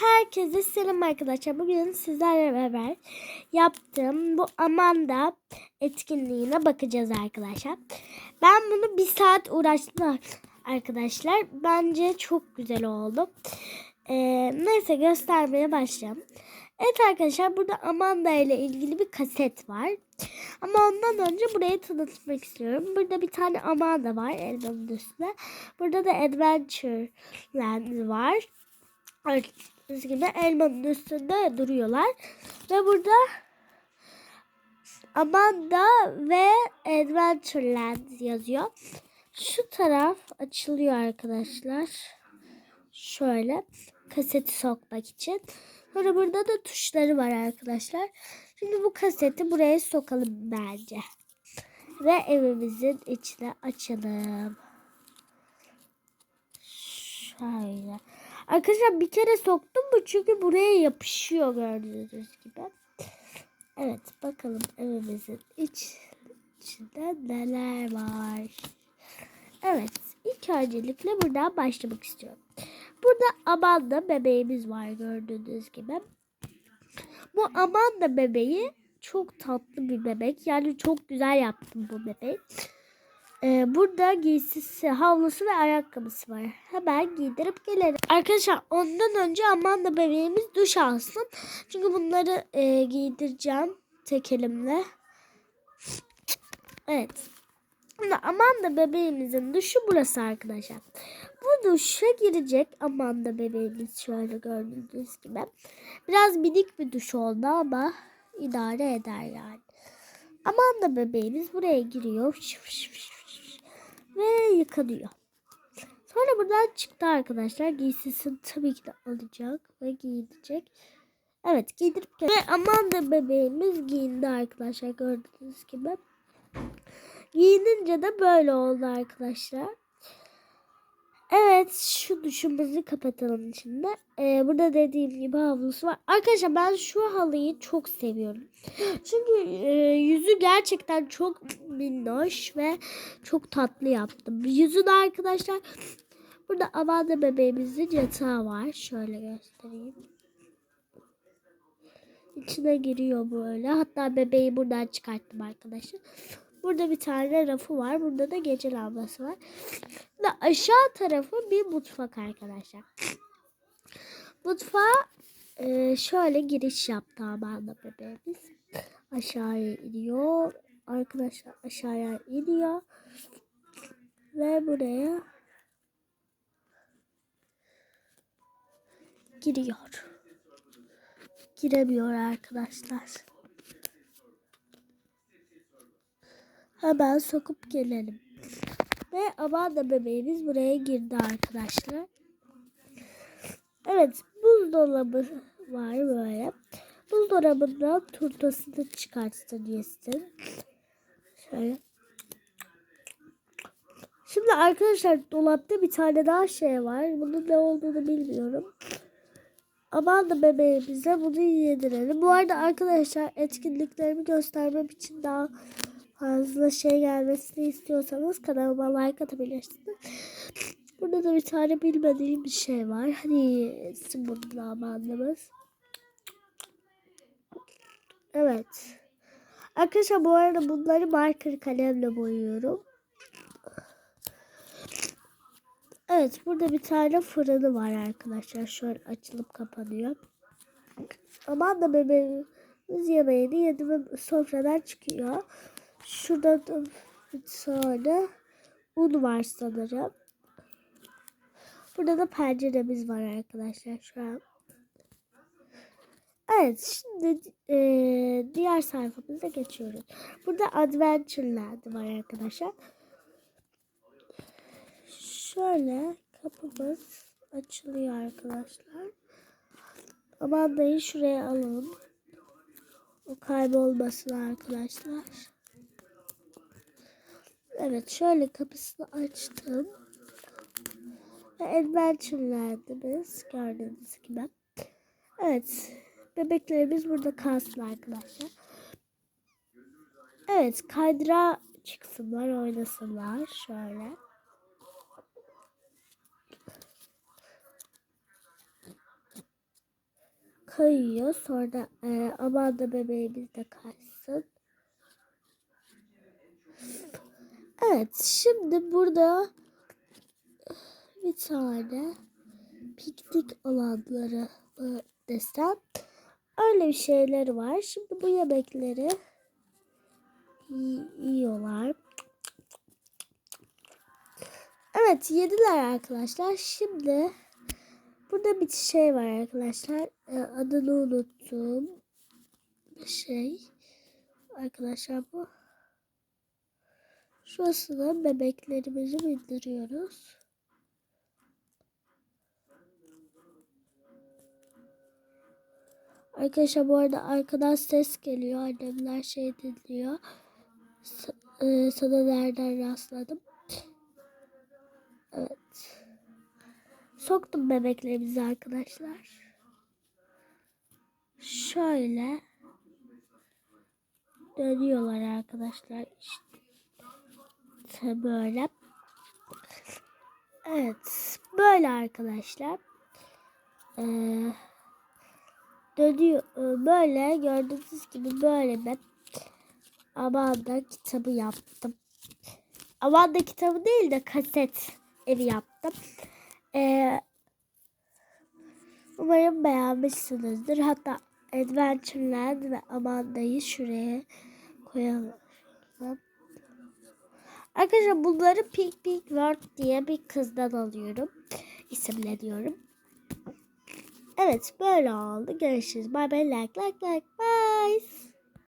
Herkese selam arkadaşlar. Bugün sizlerle beraber yaptığım bu Amanda etkinliğine bakacağız arkadaşlar. Ben bunu bir saat uğraştım arkadaşlar. Bence çok güzel oldu. Ee, neyse göstermeye başlayalım. Evet arkadaşlar burada Amanda ile ilgili bir kaset var. Ama ondan önce burayı tanıtmak istiyorum. Burada bir tane Amanda var elmanın üstünde. Burada da Adventureland var. Gördüğünüz gibi elmanın üstünde duruyorlar. Ve burada Amanda ve Adventureland yazıyor. Şu taraf açılıyor arkadaşlar. Şöyle kaseti sokmak için. Sonra burada da tuşları var arkadaşlar. Şimdi bu kaseti buraya sokalım bence. Ve evimizin içine açalım. Şöyle. Arkadaşlar bir kere soktum bu çünkü buraya yapışıyor gördüğünüz gibi. Evet bakalım evimizin iç, içinde neler var. Evet ilk öncelikle buradan başlamak istiyorum. Burada Amanda bebeğimiz var gördüğünüz gibi. Bu Amanda bebeği çok tatlı bir bebek. Yani çok güzel yaptım bu bebeği. Ee, burada giysisi, havlusu ve ayakkabısı var. Hemen giydirip gelelim. Arkadaşlar ondan önce Amanda bebeğimiz duş alsın. Çünkü bunları e, giydireceğim tek elimle. Evet. Şimdi Amanda bebeğimizin duşu burası arkadaşlar. Bu duşa girecek Amanda bebeğimiz şöyle gördüğünüz gibi. Biraz minik bir duş oldu ama idare eder yani. Amanda bebeğimiz buraya giriyor. Ve yıkanıyor. Sonra buradan çıktı arkadaşlar. Giysisini tabii ki de alacak ve giyinecek. Evet giydirip. Ve Amanda bebeğimiz giyindi arkadaşlar gördüğünüz gibi. Giyinince de böyle oldu arkadaşlar. Evet şu duşumuzu kapatalım şimdi. Ee, burada dediğim gibi havlusu var. Arkadaşlar ben şu halıyı çok seviyorum. Çünkü e, yüzü gerçekten çok minnoş ve çok tatlı yaptım. Yüzü arkadaşlar burada Amanda bebeğimizin yatağı var. Şöyle göstereyim. İçine giriyor böyle. Hatta bebeği buradan çıkarttım arkadaşlar. Burada bir tane rafı var. Burada da gece lambası var. Ve aşağı tarafı bir mutfak arkadaşlar. Mutfağa e, şöyle giriş yaptı Amanda bebeğimiz. Aşağıya iniyor. Arkadaşlar aşağıya iniyor. Ve buraya giriyor. Giremiyor arkadaşlar. Hemen sokup gelelim. Ve Amanda bebeğimiz buraya girdi arkadaşlar. Evet buzdolabı var böyle. Buzdolabından turtasını çıkartsın yesin. Şöyle. Şimdi arkadaşlar dolapta bir tane daha şey var. Bunun ne olduğunu bilmiyorum. Amanda bebeğimize bunu yedirelim. Bu arada arkadaşlar etkinliklerimi göstermem için daha fazla şey gelmesini istiyorsanız kanalıma like atabilirsiniz. Burada da bir tane bilmediğim bir şey var. Hani burada amandımız. Evet. Arkadaşlar bu arada bunları marker kalemle boyuyorum. Evet burada bir tane fırını var arkadaşlar. Şöyle açılıp kapanıyor. Aman da bebeğimiz yemeğini yedi ve sofradan çıkıyor. Şurada da bir tane un var sanırım. Burada da penceremiz var arkadaşlar şu an. Evet şimdi e, diğer sayfamıza geçiyoruz. Burada Adventureland var arkadaşlar. Şöyle kapımız açılıyor arkadaşlar. Amanda'yı şuraya alalım. O kaybolmasın arkadaşlar. Evet şöyle kapısını açtım. Ve Adventureland'ımız gördüğünüz gibi. Evet bebeklerimiz burada kalsın arkadaşlar. Evet kaydıra çıksınlar oynasınlar şöyle. kayıyor. Sonra e, aman da bebeğimiz de kaysın. Evet şimdi burada bir tane piknik alanları desem öyle bir şeyler var. Şimdi bu yemekleri yi- yiyorlar. Evet yediler arkadaşlar. Şimdi burada bir şey var arkadaşlar. Ee, adını unuttum. Bir şey. Arkadaşlar bu. Şurasına bebeklerimizi bindiriyoruz. Arkadaşlar bu arada arkadan ses geliyor. Annemler şey dinliyor. E, sana nereden rastladım? Evet. Soktum bebeklerimizi arkadaşlar. Şöyle dönüyorlar arkadaşlar işte. İşte böyle. Evet. Böyle arkadaşlar. Ee, dönüyor. Ee, Böyle gördüğünüz gibi böyle ben Amanda kitabı yaptım. Amanda kitabı değil de kaset evi yaptım. Ee, umarım beğenmişsinizdir. Hatta Adventureland ve Amanda'yı şuraya koyalım. Arkadaşlar bunları Pink Pink World diye bir kızdan alıyorum. İsimleniyorum. Evet böyle oldu. Görüşürüz. Bye bye like like like bye.